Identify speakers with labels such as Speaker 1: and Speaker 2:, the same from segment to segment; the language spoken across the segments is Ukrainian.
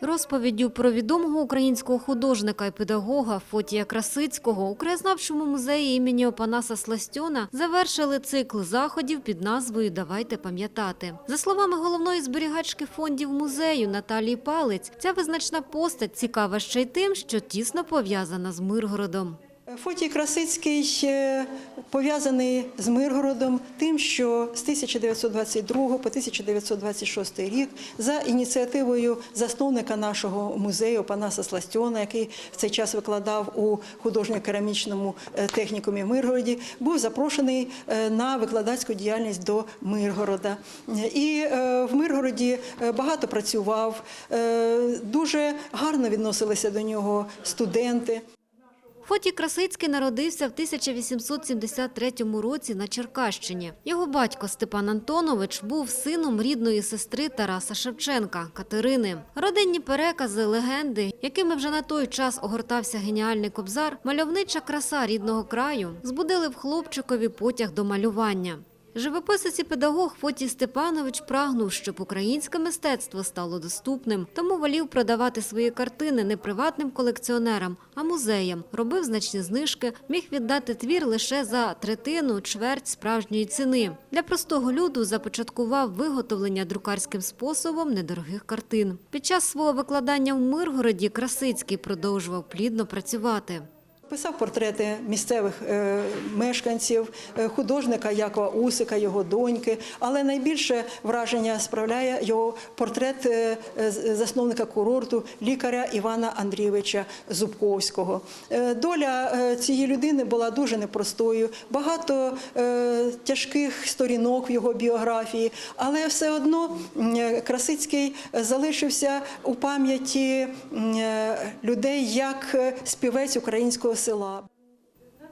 Speaker 1: Розповіддю про відомого українського художника і педагога Фотія Красицького у краєзнавчому музеї імені Опанаса Сластьона завершили цикл заходів під назвою Давайте пам'ятати. За словами головної зберігачки фондів музею Наталії Палець, ця визначна постать цікава ще й тим, що тісно пов'язана з Миргородом.
Speaker 2: Фотій Красицький пов'язаний з Миргородом тим, що з 1922 по 1926 рік за ініціативою засновника нашого музею Панаса Сластьона, який в цей час викладав у художньо-керамічному е, технікумі в Миргороді, був запрошений е, на викладацьку діяльність до Миргорода. І е, в Миргороді багато працював, дуже гарно відносилися до нього студенти.
Speaker 1: Фотій Красицький народився в 1873 році на Черкащині. Його батько Степан Антонович був сином рідної сестри Тараса Шевченка Катерини. Родинні перекази, легенди, якими вже на той час огортався геніальний кобзар, мальовнича краса рідного краю збудили в хлопчикові потяг до малювання. Живописець і педагог Фотій Степанович прагнув, щоб українське мистецтво стало доступним, тому волів продавати свої картини не приватним колекціонерам, а музеям. Робив значні знижки, міг віддати твір лише за третину, чверть справжньої ціни. Для простого люду започаткував виготовлення друкарським способом недорогих картин. Під час свого викладання в Миргороді Красицький продовжував плідно працювати.
Speaker 2: Писав портрети місцевих е, мешканців, е, художника Якова Усика, його доньки. Але найбільше враження справляє його портрет е, засновника курорту лікаря Івана Андрійовича Зубковського. Доля цієї людини була дуже непростою. Багато тяжких сторінок в його біографії, але все одно Красицький залишився у пам'яті людей як співець українського села.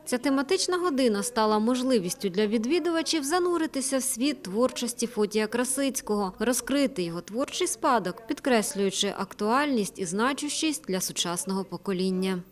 Speaker 1: Ця тематична година стала можливістю для відвідувачів зануритися в світ творчості Фотія Красицького, розкрити його творчий спадок, підкреслюючи актуальність і значущість для сучасного покоління.